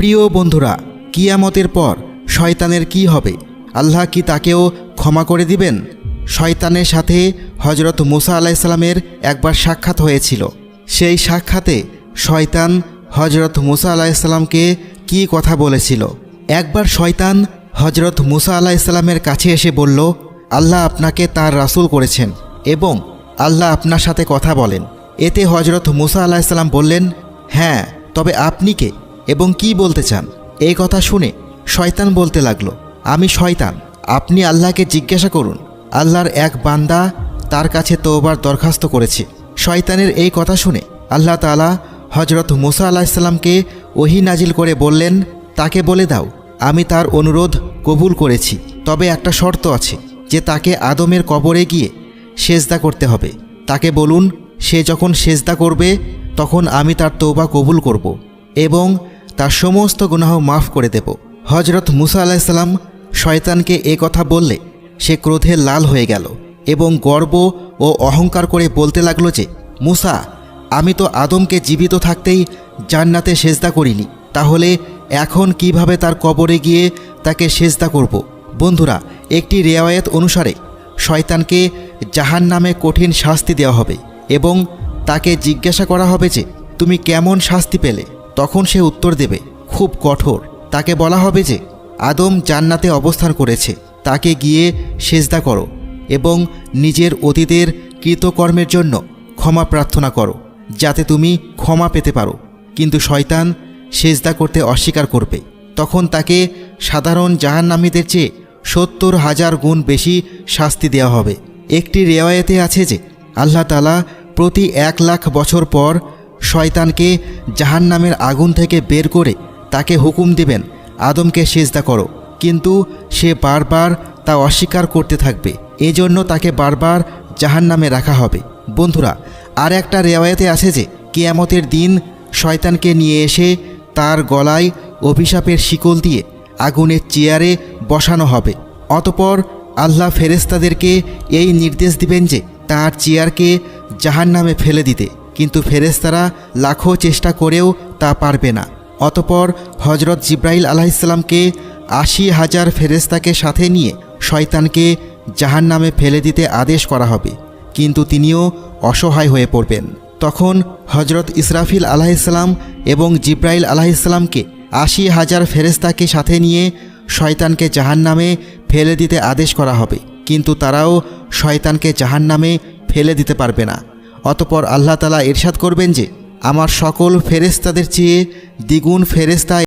প্রিয় বন্ধুরা, কিয়ামতের পর শয়তানের কি হবে? আল্লাহ কি তাকেও ক্ষমা করে দিবেন? শয়তানের সাথে হজরত মুসা আলাইসাল্লামের একবার সাক্ষাৎ হয়েছিল। সেই সাক্ষাতে শয়তান হজরত মুসা আলাইসাল্লামকে কি কথা বলেছিল? একবার শয়তান হজরত মুসা আলাইসাল্লামের কাছে এসে বলল, আল্লাহ আপনাকে তার রাসুল করেছেন এবং আল্লাহ আপনার সাথে কথা বলেন। এতে হজরত মুসা আলাহিসাল্লাম বললেন হ্যাঁ তবে আপনি কে? এবং কি বলতে চান? এই কথা শুনে শয়তান বলতে লাগল, আমি শয়তান, আপনি আল্লাহকে জিজ্ঞাসা করুন। আল্লাহর এক বান্দা তার কাছে তোবার দরখাস্ত করেছে। শয়তানের এই কথা শুনে আল্লাহ তালা হজরত মুসা আলাহিসাল্লামকে ওহি নাজিল করে বললেন, তাকে বলে দাও, আমি তার অনুরোধ কবুল করেছি। তবে একটা শর্ত আছে, যে তাকে আদমের কবরে গিয়ে সেজদা করতে হবে। তাকে বলুন, সে যখন সেজদা করবে, তখন আমি তার তৌবা কবুল করব এবং তার সমস্ত গুনাহ মাফ করে দেব। হজরত মুসা আলাহিসাল্লাম শয়তানকে এ কথা বললে, সে ক্রোধে লাল হয়ে গেল এবং গর্ব ও অহংকার করে বলতে লাগল যে, মুসা, আমি তো আদমকে জীবিত থাকতেই জান্নাতে সেজদা করিনি। তাহলে এখন কীভাবে তার কবরে গিয়ে তাকে সেজদা করব? বন্ধুরা, একটি রেওয়ায়ত অনুসারে শয়তানকে জাহান নামে কঠিন শাস্তি দেওয়া হবে এবং তাকে জিজ্ঞাসা করা হবে যে, তুমি কেমন শাস্তি পেলে? তখন সে উত্তর দেবে, খুব কঠোর। তাকে বলা হবে যে, আদম জান্নাতে অবস্থান করেছে। তাকে গিয়ে সেজদা করো এবং নিজের অতীতের কৃতকর্মের জন্য ক্ষমা প্রার্থনা করো, যাতে তুমি ক্ষমা পেতে পারো। কিন্তু শয়তান সেজদা করতে অস্বীকার করবে। তখন তাকে সাধারণ জাহান্নামীদের চেয়ে সত্তর হাজার গুণ বেশি শাস্তি দেওয়া হবে। একটি রেওয়ায়েতে আছে যে, আল্লাহ তালা প্রতি এক লাখ বছর পর শয়তানকে জাহান্নামের আগুন থেকে বের করে তাকে হুকুম দিবেন, আদমকে সেজদা করো। কিন্তু সে বারবার তা অস্বীকার করতে থাকবে। এজন্য তাকে বারবার জাহান্নামে রাখা হবে। বন্ধুরা আর একটা রেওয়ায়তে আছে যে, কিয়ামতের দিন শয়তানকে নিয়ে এসে তার গলায় অভিশাপের শিকল দিয়ে আগুনের চেয়ারে বসানো হবে। অতপর আল্লাহ ফেরেস্তাদেরকে এই নির্দেশ দিবেন যে, তার চেয়ারকে জাহান্নামে ফেলে দিতে। কিন্তু ফেরেস্তারা লাখো চেষ্টা করেও তা পারবে না। অতপর হজরত জিব্রাইল আলাহিসাল্লামকে আশি হাজার ফেরেস্তাকে সাথে নিয়ে শয়তানকে জাহান্নামে ফেলে দিতে আদেশ করা হবে। কিন্তু তিনিও অসহায় হয়ে পড়বেন। তখন হজরত ইসরাফিল আলাহিসাল্লাম এবং জিব্রাইল আলাহিসাল্লামকে আশি হাজার ফেরেস্তাকে সাথে নিয়ে শয়তানকে জাহান্নামে ফেলে দিতে আদেশ করা হবে। কিন্তু তারাও শয়তানকে জাহান্নামে ফেলে দিতে পারবে না। অতপর আল্লাহ তালা ইরশাদ করবেন যে আমার সকল ফেরেস্তাদের চেয়ে দ্বিগুণ ফেরেস্তা